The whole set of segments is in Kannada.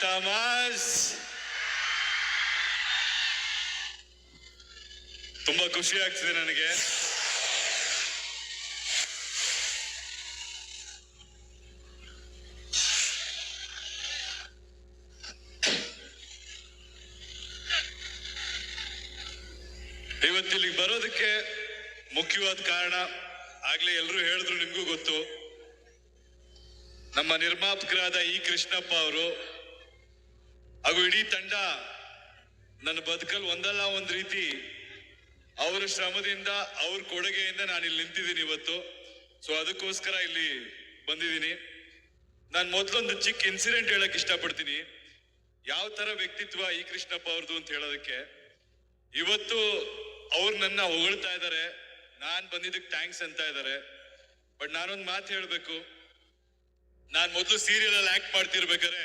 ಥಾಮಸ್ ತುಂಬಾ ಖುಷಿ ಆಗ್ತಿದೆ ನನಗೆ. ಇವತ್ತಿಲ್ಲಿಗೆ ಬರೋದಕ್ಕೆ ಮುಖ್ಯವಾದ ಕಾರಣ, ಆಗ್ಲೇ ಎಲ್ಲರೂ ಹೇಳಿದ್ರು ನಿಮಗೂ ಗೊತ್ತು. ನಮ್ಮ ನಿರ್ಮಾಪಕರಾದ ಇ ಕೃಷ್ಣಪ್ಪ ಅವರು ಹಾಗೂ ಇಡೀ ತಂಡ ನನ್ನ ಬದುಕಲ್ಲಿ ಒಂದಲ್ಲ ಒಂದ್ ರೀತಿ ಅವರ ಶ್ರಮದಿಂದ ಅವ್ರ ಕೊಡುಗೆಯಿಂದ ನಾನು ಇಲ್ಲಿ ನಿಂತಿದ್ದೀನಿ ಇವತ್ತು. ಸೊ ಅದಕ್ಕೋಸ್ಕರ ಇಲ್ಲಿ ಬಂದಿದ್ದೀನಿ. ನಾನು ಮೊದಲೊಂದು ಚಿಕ್ಕ ಇನ್ಸಿಡೆಂಟ್ ಹೇಳಕ್ ಇಷ್ಟಪಡ್ತೀನಿ. ಯಾವ ತರ ವ್ಯಕ್ತಿತ್ವ ಈ ಕೃಷ್ಣಪ್ಪ ಅವ್ರದ್ದು ಅಂತ ಹೇಳೋದಕ್ಕೆ, ಇವತ್ತು ಅವ್ರು ನನ್ನ ಹೊಗಳ್ತಾ ಇದ್ದಾರೆ ನಾನ್ ಬಂದಿದ್ದಕ್ಕೆ ಥ್ಯಾಂಕ್ಸ್ ಅಂತ ಇದ್ದಾರೆ ಬಟ್ ನಾನೊಂದು ಮಾತು ಹೇಳ್ಬೇಕು. ನಾನ್ ಮೊದಲು ಸೀರಿಯಲ್ ಅಲ್ಲಿ ಆಕ್ಟ್ ಮಾಡ್ತಿರ್ಬೇಕಾರೆ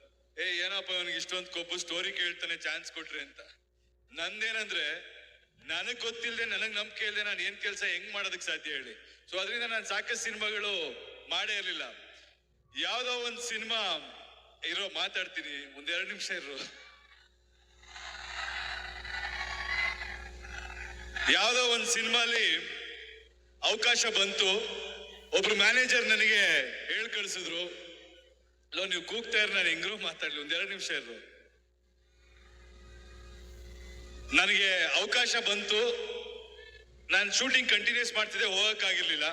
ಏ, ಏನಪ್ಪ ಅವನಿಗೆ ಇಷ್ಟೊಂದು ಕೊಬ್ಬು ಸ್ಟೋರಿ ಕೇಳ್ತಾನೆ ಚಾನ್ಸ್ ಕೊಟ್ರಿ ಅಂತ. ನಂದೇನಂದ್ರೆ, ನನಗ್ ಗೊತ್ತಿಲ್ಲದೆ ನನಗ್ ನಂಬಿಕೆ ಇಲ್ಲದೆ ನಾನು ಏನ್ ಕೆಲಸ ಹೆಂಗ್ ಮಾಡೋದಕ್ಕೆ ಸಾಧ್ಯ ಹೇಳಿ. ಸೊ ಅದರಿಂದ ನಾನು ಸಾಕಷ್ಟು ಸಿನಿಮಾಗಳು ಮಾಡೇ ಇರಲಿಲ್ಲ. ಯಾವ್ದೋ ಒಂದ್ ಸಿನಿಮಾ, ಇರೋ, ಮಾತಾಡ್ತೀನಿ. ಒಂದೆರಡು ನಿಮಿಷ ಇರೋ. ಯಾವ್ದೋ ಒಂದ್ ಸಿನಿಮಾಲಿ ಅವಕಾಶ ಬಂತು. ಒಬ್ರು ಮ್ಯಾನೇಜರ್ ನನಗೆ ಹೇಳ್ ಕಳ್ಸಿದ್ರು. ಅಲ್ಲೋ ನೀವು ಕೂಗ್ತಾ ನಾನು ಹೆಂಗ್ರೂ ಮಾತಾಡ್ಲಿ, ಒಂದ್ ಎರಡು ನಿಮಿಷ ಇರು ನನಗೆ ಅವಕಾಶ ಬಂತು. ನಾನು ಶೂಟಿಂಗ್ ಕಂಟಿನ್ಯೂಸ್ ಮಾಡ್ತಿದ್ದೆ, ಹೋಗಕ್ಕಾಗಿರ್ಲಿಲ್ಲ.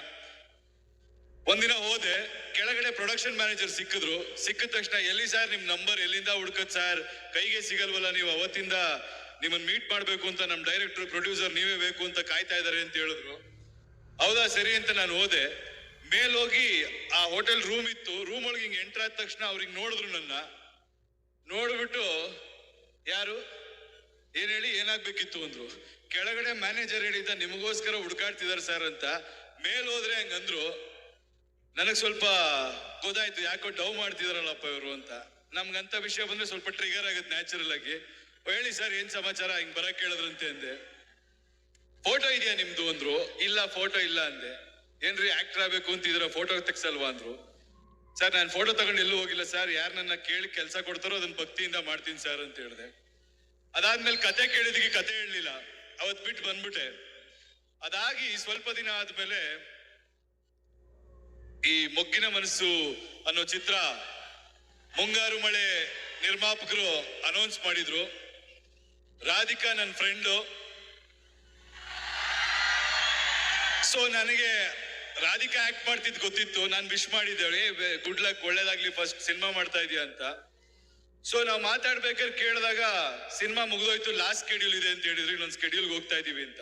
ಒಂದಿನ ಹೋದೆ, ಕೆಳಗಡೆ ಪ್ರೊಡಕ್ಷನ್ ಮ್ಯಾನೇಜರ್ ಸಿಕ್ಕಿದ್ರು. ಸಿಕ್ಕಿದ ತಕ್ಷಣ, ಎಲ್ಲಿ ಸರ್ ನಿಮ್ ನಂಬರ್ ಎಲ್ಲಿಂದ ಹುಡ್ಕತ್ ಸರ್ ಕೈಗೆ ಸಿಗಲ್ವಲ್ಲ ನೀವು, ಅವತ್ತಿಂದ ನಿಮ್ಮನ್ನ ಮೀಟ್ ಮಾಡಬೇಕು ಅಂತ ನಮ್ಮ ಡೈರೆಕ್ಟರ್ ಪ್ರೊಡ್ಯೂಸರ್ ನೀವೇ ಬೇಕು ಅಂತ ಕಾಯ್ತಾ ಇದ್ದಾರೆ ಅಂತ ಹೇಳಿದ್ರು. ಹೌದಾ, ಸರಿ ಅಂತ ನಾನು ಹೋದೆ. ಮೇಲೋಗಿ ಆ ಹೋಟೆಲ್ ರೂಮ್ ಇತ್ತು. ರೂಮ್ ಒಳಗೆ ಹಿಂಗೆ ಎಂಟರ್ ಆದ ತಕ್ಷಣ ಅವ್ರಿಗೆ ನೋಡಿದ್ರು ನನ್ನ. ನೋಡ್ಬಿಟ್ಟು, ಯಾರು? ಏನ್ ಹೇಳಿ? ಏನಾಗ್ಬೇಕಿತ್ತು ಅಂದ್ರು. ಕೆಳಗಡೆ ಮ್ಯಾನೇಜರ್ ಹೇಳಿದ್ದ, ನಿಮಗೋಸ್ಕರ ಹುಡ್ಕಾಡ್ತಿದಾರೆ ಸರ್ ಅಂತ. ಮೇಲ್ ಹೋದ್ರೆ ಹಂಗಂದ್ರು ನನಗ್ ಸ್ವಲ್ಪ ಗೊತ್ತಾಯ್ತು, ಯಾಕೋ ಡವ್ ಮಾಡ್ತಿದಾರಲ್ಲಪ್ಪ ಇವರು ಅಂತ. ನಮ್ಗಂತ ವಿಷಯ ಬಂದ್ರೆ ಸ್ವಲ್ಪ ಟ್ರಿಗರ್ ಆಗುತ್ತೆ ನ್ಯಾಚುರಲ್ ಆಗಿ. ಹೇಳಿ ಸರ್ ಏನ್ ಸಮಾಚಾರ? ಹಿಂಗ್ ಬರಕ್ ಕೇಳಿದ್ರಂತೆ ಅಂದೆ. ಫೋಟೋ ಇದೆಯಾ ನಿಮ್ದು? ಅಂದ್ರು. ಇಲ್ಲ ಫೋಟೋ ಇಲ್ಲ ಅಂದೆ. ಏನ್ರಿ ಆಕ್ಟರ್ ಆಗ್ಬೇಕು ಅಂತಿದ್ರ ಫೋಟೋ ತೆಗ್ಸಲ್ವಾ ಅಂದ್ರು? ಸರ್ ನಾನು ಫೋಟೋ ತಗೊಂಡು ಎಲ್ಲೂ ಹೋಗಿಲ್ಲ ಸರ್ ಯಾರು ನನ್ನ ಕೇಳಿ ಕೆಲಸ ಕೊಡ್ತಾರೋ ಅದನ್ನ ಭಕ್ತಿಯಿಂದ ಮಾಡ್ತೀನಿ ಸರ್ ಅಂತ ಹೇಳಿದೆ. ಅದಾದ್ಮೇಲೆ ಕತೆ ಕೇಳಿದಕ್ಕೆ ಕತೆ ಹೇಳಲಿಲ್ಲ. ಅವತ್ ಬಿಟ್ಟು ಬಂದ್ಬಿಟ್ಟೆ. ಅದಾಗಿ ಸ್ವಲ್ಪ ದಿನ ಆದ್ಮೇಲೆ ಈ ಮೊಗ್ಗಿನ ಮನಸ್ಸು ಅನ್ನೋ ಚಿತ್ರ ಮುಂಗಾರು ಮಳೆ ನಿರ್ಮಾಪಕರು ಅನೌನ್ಸ್ ಮಾಡಿದ್ರು. ರಾಧಿಕಾ ನನ್ನ ಫ್ರೆಂಡು ಸೊ ನನಗೆ ರಾಧಿಕಾ ಆಕ್ಟ್ ಮಾಡ್ತಿದ್ ಗೊತ್ತಿತ್ತು. ನಾನು ವಿಶ್ ಮಾಡಿದ್ದೇವೆ ಗುಡ್ ಲಕ್ ಒಳ್ಳೇದಾಗ್ಲಿ ಫಸ್ಟ್ ಸಿನಿಮಾ ಮಾಡ್ತಾ ಇದೀಯ ಅಂತ. ಸೊ ನಾವು ಮಾತಾಡ್ಬೇಕಾದ್ರೆ ಕೇಳಿದಾಗ ಸಿನಿಮಾ ಮುಗಿದೋಯ್ತು ಲಾಸ್ಟ್ ಸ್ಕೆಡ್ಯೂಲ್ ಇದೆ ಅಂತ ಹೇಳಿದ್ರು. ಇನ್ನೊಂದು ಸ್ಕೆಡ್ಯೂಲ್ಗೆ ಹೋಗ್ತಾ ಇದೀವಿ ಅಂತ.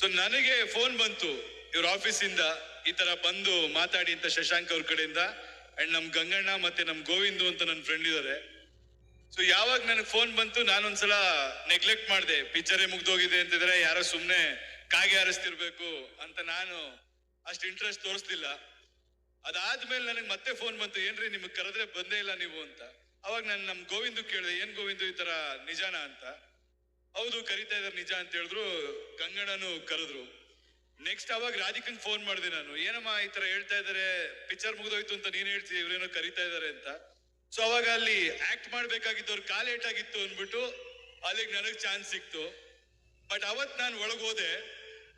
ಸೊ ನನಗೆ ಫೋನ್ ಬಂತು ಇವ್ರ ಆಫೀಸಿಂದ ಈ ತರ ಬಂದು ಮಾತಾಡಿ ಅಂತ ಶಶಾಂಕ್ ಅವ್ರ ಕಡೆಯಿಂದ. ಅಂಡ್ ನಮ್ ಗಂಗಣ್ಣ ಮತ್ತೆ ನಮ್ ಗೋವಿಂದು ಅಂತ ನನ್ನ ಫ್ರೆಂಡ್ ಇದಾರೆ. ಸೊ ಯಾವಾಗ ನನಗೆ ಫೋನ್ ಬಂತು, ನಾನೊಂದ್ಸಲ ನೆಗ್ಲೆಕ್ಟ್ ಮಾಡಿದೆ. ಪಿಕ್ಚರೇ ಮುಗ್ದೋಗಿದೆ ಅಂತಿದ್ರೆ ಯಾರೋ ಸುಮ್ಮನೆ ಕಾಗೆ ಹಾರಿಸ್ತಿರ್ಬೇಕು ಅಂತ ನಾನು ಅಷ್ಟು ಇಂಟ್ರೆಸ್ಟ್ ತೋರಿಸ್ಲಿಲ್ಲ. ಅದಾದ್ಮೇಲೆ ನನಗೆ ಮತ್ತೆ ಫೋನ್ ಬಂತು, ಏನ್ರಿ ನಿಮಗೆ ಕರೆದ್ರೆ ಬಂದೇ ಇಲ್ಲ ನೀವು ಅಂತ. ಅವಾಗ ನಾನು ನಮ್ಮ ಗೋವಿಂದು ಕೇಳಿದೆ, ಏನ್ ಗೋವಿಂದು ಈ ತರ ನಿಜಾನ ಅಂತ? ಹೌದು, ಕರಿತಾ ಇದಾರೆ ನಿಜ ಅಂತ ಹೇಳಿದ್ರು, ಗಂಗಣ್ಣನು ಕರೆದ್ರು. ನೆಕ್ಸ್ಟ್ ಅವಾಗ ರಾಧಿಕಂಗ್ ಫೋನ್ ಮಾಡಿದೆ ನಾನು. ಏನಮ್ಮ ಈ ತರ ಹೇಳ್ತಾ ಇದಾರೆ? ಪಿಕ್ಚರ್ ಮುಗಿದೋಯ್ತು ಅಂತ ನೀನ್ ಹೇಳ್ತೀವಿ ಇವ್ರೇನೋ ಕರಿತಾ ಇದಾರೆ ಅಂತ? ಸೊ ಅವಾಗ ಅಲ್ಲಿ ಆಕ್ಟ್ ಮಾಡ್ಬೇಕಾಗಿತ್ತು ಅವ್ರ ಕಾಲ್ ಆಗಿತ್ತು ಅಂದ್ಬಿಟ್ಟು, ಅಲ್ಲಿಗೆ ನನಗ್ ಚಾನ್ಸ್ ಸಿಕ್ತು. ಬಟ್ ಅವತ್ ನಾನು ಒಳಗೋದೆ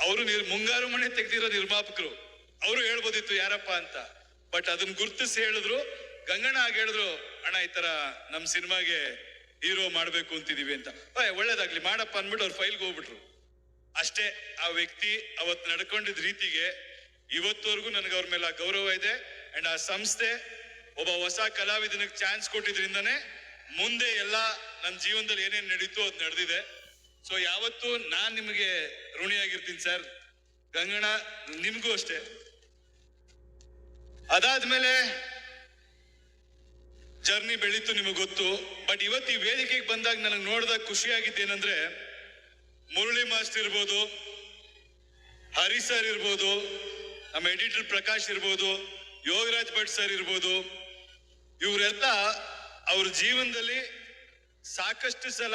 ಅವರು ನಿರ್ ಮುಂಗಾರು ಮನೆ ತೆಗೆದಿರೋ ನಿರ್ಮಾಪಕರು ಅವರು ಹೇಳ್ಬೋದಿತ್ತು ಯಾರಪ್ಪ ಅಂತ. ಬಟ್ ಅದನ್ನ ಗುರ್ತಿಸಿ ಹೇಳಿದ್ರು ಗಂಗಣ್ಣ ಆಗ ಹೇಳಿದ್ರು ಅಣ್ಣ ಈ ತರ ನಮ್ ಸಿನಿಮಾಗೆ ಹೀರೋ ಮಾಡ್ಬೇಕು ಅಂತಿದೀವಿ ಅಂತ. "ಓಯ್, ಒಳ್ಳೇದಾಗ್ಲಿ ಮಾಡಪ್ಪ ಅಂದ್ಬಿಟ್ಟು ಅವ್ರ ಫೈಲ್ಗೆ ಹೋಗ್ಬಿಟ್ರು. ಅಷ್ಟೇ ಆ ವ್ಯಕ್ತಿ ಅವತ್ ನಡ್ಕೊಂಡಿದ್ ರೀತಿಗೆ ಇವತ್ತವರೆಗೂ ನನಗೆ ಅವ್ರ ಮೇಲೆ ಗೌರವ ಇದೆ. ಅಂಡ್ ಆ ಸಂಸ್ಥೆ ಒಬ್ಬ ಹೊಸ ಕಲಾವಿದನಿಗೆ ಚಾನ್ಸ್ ಕೊಟ್ಟಿದ್ರಿಂದನೇ ಮುಂದೆ ಎಲ್ಲ ನನ್ನ ಜೀವನದಲ್ಲಿ ಏನೇನ್ ನಡೀತು ಅದು ನಡೆದಿದೆ. ಸೊ ಯಾವತ್ತು ನಾನ್ ನಿಮಗೆ ಋಣಿಯಾಗಿರ್ತೀನಿ ಸರ್ ಗಂಗಣ್ಣ, ನಿಮ್ಗೂ ಅಷ್ಟೇ. ಅದಾದ್ಮೇಲೆ ಜರ್ನಿ ಬೆಳೀತು ನಿಮಗೆ ಗೊತ್ತು. ಬಟ್ ಇವತ್ತು ಈ ವೇದಿಕೆಗೆ ಬಂದಾಗ ನನಗೆ ನೋಡಿದಾಗ ಖುಷಿಯಾಗಿದ್ದೇನೆಂದ್ರೆ ಮುರಳಿ ಮಾಸ್ಟರ್ ಇರ್ಬೋದು, ಹರಿ ಸರ್ ಇರ್ಬೋದು, ನಮ್ಮ ಎಡಿಟರ್ ಪ್ರಕಾಶ್ ಇರ್ಬೋದು, ಯೋಗರಾಜ್ ಭಟ್ ಸರ್ ಇರ್ಬೋದು, ಇವರೆಲ್ಲ ಅವ್ರ ಜೀವನದಲ್ಲಿ ಸಾಕಷ್ಟು ಸಲ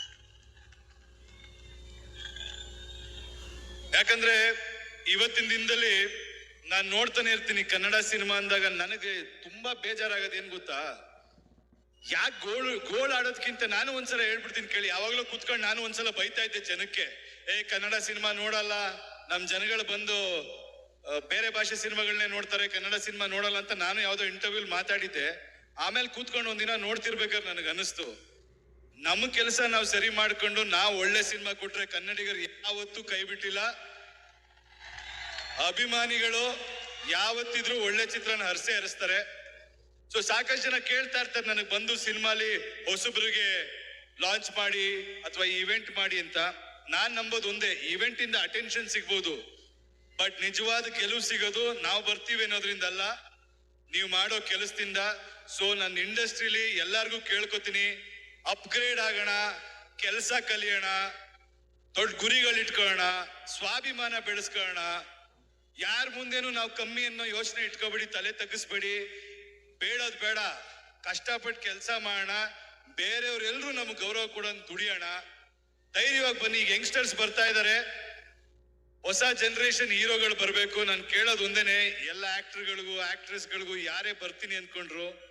ಯಾಕಂದ್ರೆ ಇವತ್ತಿನ ದಿನದಲ್ಲಿ ನಾನು ನೋಡ್ತಾನೆ ಇರ್ತೀನಿ ಕನ್ನಡ ಸಿನಿಮಾ ಅಂದಾಗ ನನಗೆ ತುಂಬಾ ಬೇಜಾರಾಗದ ಏನ್ ಗೊತ್ತಾ? ಯಾಕೆ ಗೋಳ್ ಗೋಳ್ ಆಡೋದ್ಕಿಂತ ನಾನು ಒಂದ್ಸಲ ಹೇಳ್ಬಿಡ್ತೀನಿ ಕೇಳಿ, ಯಾವಾಗ್ಲೂ ಕುತ್ಕೊಂಡು ನಾನು ಒಂದ್ಸಲ ಬೈತಾ ಇದ್ದೆ ಜನಕ್ಕೆ. ಏ, ಕನ್ನಡ ಸಿನಿಮಾ ನೋಡಲ್ಲ, ನಮ್ ಜನಗಳು ಬಂದು ಬೇರೆ ಭಾಷೆ ಸಿನಿಮಾಗಳನ್ನೇ ನೋಡ್ತಾರೆ, ಕನ್ನಡ ಸಿನಿಮಾ ನೋಡಲ್ಲ ಅಂತ ನಾನು ಯಾವ್ದೋ ಇಂಟರ್ವ್ಯೂಲ್ ಮಾತಾಡಿದ್ದೆ. ಆಮೇಲೆ ಕೂತ್ಕೊಂಡು ಒಂದಿನ ನೋಡ್ತಿರ್ಬೇಕಾದ್ರೆ ನನಗೆ ಅನಿಸ್ತು ನಮ್ಮ ಕೆಲಸ ನಾವು ಸರಿ ಮಾಡ್ಕೊಂಡು ನಾವು ಒಳ್ಳೆ ಸಿನಿಮಾ ಕೊಟ್ರೆ ಕನ್ನಡಿಗರು ಯಾವತ್ತೂ ಕೈ ಬಿಟ್ಟಿಲ್ಲ. ಅಭಿಮಾನಿಗಳು ಯಾವತ್ತಿದ್ರು ಒಳ್ಳೆ ಚಿತ್ರನ ಹರಸೆ ಹರಿಸ್ತಾರೆ. ಸೊ ಸಾಕಷ್ಟು ಜನ ಕೇಳ್ತಾ ಇರ್ತಾರೆ, ನನಗೆ ಬಂದು ಸಿನಿಮಾಲಿ ಹೊಸಬ್ರಿಗೆ ಲಾಂಚ್ ಮಾಡಿ ಅಥವಾ ಇವೆಂಟ್ ಮಾಡಿ ಅಂತ. ನಾನ್ ನಂಬೋದು ಒಂದೇ ಇವೆಂಟ್ ಇಂದ ಅಟೆನ್ಷನ್ ಸಿಗ್ಬೋದು. ಬಟ್ ನಿಜವಾದ ಗೆಲುವು ಸಿಗೋದು ನಾವು ಬರ್ತೀವಿ ಅನ್ನೋದ್ರಿಂದ ಅಲ್ಲ. ನೀವು ಮಾಡೋ ಕೆಲಸದಿಂದ. ಸೊ ನನ್ನ ಇಂಡಸ್ಟ್ರಿಲಿ ಎಲ್ಲರಿಗೂ ಕೇಳ್ಕೊತೀನಿ. ಅಪ್ಗ್ರೇಡ್ ಆಗೋಣ, ಕೆಲಸ ಕಲಿಯೋಣ, ದೊಡ್ಡ ಗುರಿಗಳು ಇಟ್ಕೊಳ್ಳೋಣ, ಸ್ವಾಭಿಮಾನ ಬೆಳೆಸ್ಕೊಳ್ಳೋಣ. ಯಾರ ಮುಂದೇನು ನಾವು ಕಮ್ಮಿ ಅನ್ನೋ ಯೋಚನೆ ಇಟ್ಕೋಬೇಡಿ, ತಲೆ ತಗ್ಗಿಸ್ಬೇಡಿ ಬೇಡೋದು ಬೇಡ ಕಷ್ಟಪಟ್ಟು ಕೆಲಸ ಮಾಡೋಣ. ಬೇರೆಯವರೆಲ್ಲರೂ ನಮ್ಗೆ ಗೌರವ ಕೊಡೋಣ ದುಡಿಯೋಣ. ಧೈರ್ಯವಾಗಿ ಬನ್ನಿ, ಈಗ ಯಂಗ್ಸ್ಟರ್ಸ್ ಬರ್ತಾ ಇದಾರೆ. ಹೊಸ ಜನರೇಷನ್ ಹೀರೋಗಳು ಬರಬೇಕು, ನಾನು ಕೇಳೋದು ಒಂದೇನೆ, ಎಲ್ಲ ಆಕ್ಟರ್ಗಳಿಗೂ ಆಕ್ಟ್ರೆಸ್ಗಳಿಗೂ ಯಾರೇ ಬರ್ತೀನಿ ಅನ್ಕೊಂಡ್ರು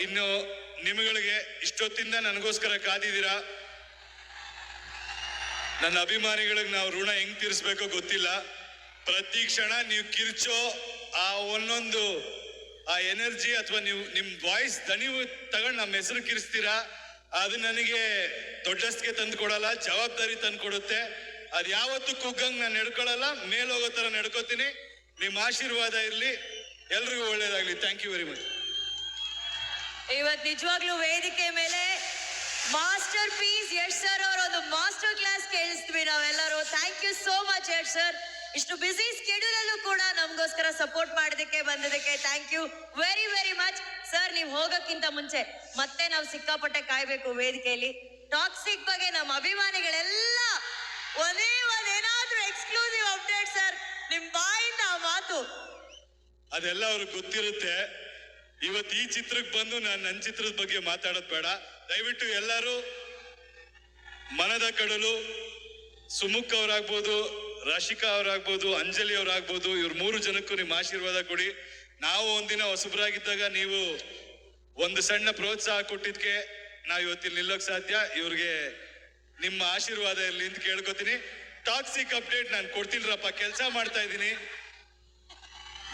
ಇನ್ನು ನಿಮಗಳಿಗೆ ಇಷ್ಟೊತ್ತಿಂದ ನನಗೋಸ್ಕರ ಕಾದಿದ್ದೀರಾ? ನನ್ನ ಅಭಿಮಾನಿಗಳಿಗೆ ನಾವು ಋಣ ಹೆಂಗ್ ತೀರಿಸ್ಬೇಕೋ ಗೊತ್ತಿಲ್ಲ. ಪ್ರತಿ ಕ್ಷಣ ನೀವು ಕಿರ್ಚೋ ಆ ಒಂದೊಂದು, ಆ ಎನರ್ಜಿ ಅಥವಾ ನೀವು, ನಿಮ್ ವಾಯ್ಸ್ ದಣಿವು ತಗೊಂಡು ನಮ್ಮ ಹೆಸರು ಕಿರಿಸ್ತೀರಾ? ಅದು ನನಗೆ ದೊಡ್ಡಸ್ಗೆ ತಂದು ಕೊಡಲ್ಲ, ಜವಾಬ್ದಾರಿ ತಂದು ಕೊಡುತ್ತೆ. ಅದ್ ಯಾವತ್ತೂ ಕುಗ್ಗಂಗ್ ನಾನು ನಡ್ಕೊಳಲ್ಲ ಮೇಲೋಗೋ ಥರ ನಡ್ಕೋತೀನಿ. ನಿಮ್ಮ ಆಶೀರ್ವಾದ ಇರಲಿ. ಎಲ್ರಿಗೂ ಒಳ್ಳೇದಾಗ್ಲಿ. ಥ್ಯಾಂಕ್ ಯು ವೆರಿ ಮಚ್ ಇವತ್ ನಿಜವಾಗ್ಲೂ ವೇದಿಕೆ ಮೇಲೆ ಮಾಸ್ಟರ್ ಪೀಸ್ ಯಶ್ ಸರ್ ಅವರ ಒಂದು ಮಾಸ್ಟರ್ ಕ್ಲಾಸ್ ಕೇಳಿಸ್ತೀವಿ ನಾವೆಲ್ಲರೂ. Thank you so much Yash sir. ಇಷ್ಟು ಬಿಸಿ ಸ್ಕೆಡ್ಯೂಲ್ ಅಲ್ಲೂ ಕೂಡ ನಮಗೋಸ್ಕರ ಸಪೋರ್ಟ್ ಮಾಡೋದಕ್ಕೆ ಬಂದಿದ್ದಕ್ಕೆ thank you very very much sir ನೀವು ಹೋಗೋಕ್ಕಿಂತ ಮುಂಚೆ ಮತ್ತೆ ನಾವು ಸಿಕ್ಕಾಪಟ್ಟೆ ಕಾಯ್ಬೇಕು ವೇದಿಕೆಯಲ್ಲಿ. ಟಾಕ್ಸಿಕ್ ಬಗ್ಗೆ ನಮ್ಮ ಅಭಿಮಾನಿಗಳೆಲ್ಲ ಒಂದೇ ಒಂದೇನಾದ್ರೂ ಎಕ್ಸ್ಕ್ಲೂಸಿವ್ ಅಪ್ಡೇಟ್ ಸರ್ ನಿಮ್ ಬಾಯಿಂದ ಮಾತು. ಅದೆಲ್ಲ ಅವ್ರಿಗೆ ಗೊತ್ತಿರುತ್ತೆ. ಇವತ್ತು ಈ ಚಿತ್ರಕ್ಕೆ ಬಂದು ನಾನು ನನ್ನ ಚಿತ್ರದ ಬಗ್ಗೆ ಮಾತಾಡೋದು ಬೇಡ. ದಯವಿಟ್ಟು ಎಲ್ಲರೂ ಮನದ ಕಡಲು ಸುಮುಖ್ ಅವರಾಗ್ಬೋದು, ರಾಶಿಕಾ ಅವರಾಗ್ಬೋದು, ಅಂಜಲಿ ಅವರಾಗ್ಬೋದು, ಇವ್ರ ಮೂರು ಜನಕ್ಕೂ ನಿಮ್ಮ ಆಶೀರ್ವಾದ ಕೊಡಿ. ನಾವು ಒಂದಿನ ಹೊಸಬರಾಗಿದ್ದಾಗ ನೀವು ಒಂದು ಸಣ್ಣ ಪ್ರೋತ್ಸಾಹ ಕೊಟ್ಟಿದ್ಕೆ ನಾವು ಇವತ್ತಿಲ್ಲಿ ನಿಲ್ಲೋಕೆ ಸಾಧ್ಯ. ಇವ್ರಿಗೆ ನಿಮ್ಮ ಆಶೀರ್ವಾದ ಇರ್ಲಿ ಅಂತ ಕೇಳ್ಕೊತೀನಿ. ಟಾಕ್ಸಿಕ್ ಅಪ್ಡೇಟ್ ನಾನು ಕೊಡ್ತಿಲ್ರಪ್ಪ, ಕೆಲಸ ಮಾಡ್ತಾ ಇದ್ದೀನಿ.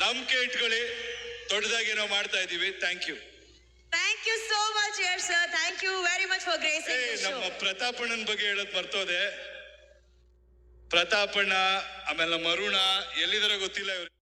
ನಂಬಿಕೆ ಇಟ್ಕೊಳ್ಳಿ. ದೊಡ್ಡದಾಗಿ ನಾವು ಮಾಡ್ತಾ ಇದೀವಿ. Thank you thank you so much your sir thank you very much for a gracing ನಮ್ಮ ಪ್ರತಾಪಣ್ಣನ ಬಗ್ಗೆ ಹೇಳೋದ್ ಮರ್ತೋದೆ. ಪ್ರತಾಪಣ್ಣ ಆಮೇಲೆ ಮರುಣ ಎಲ್ಲಿದಾರ ಗೊತ್ತಿಲ್ಲ ಇವ್ರು.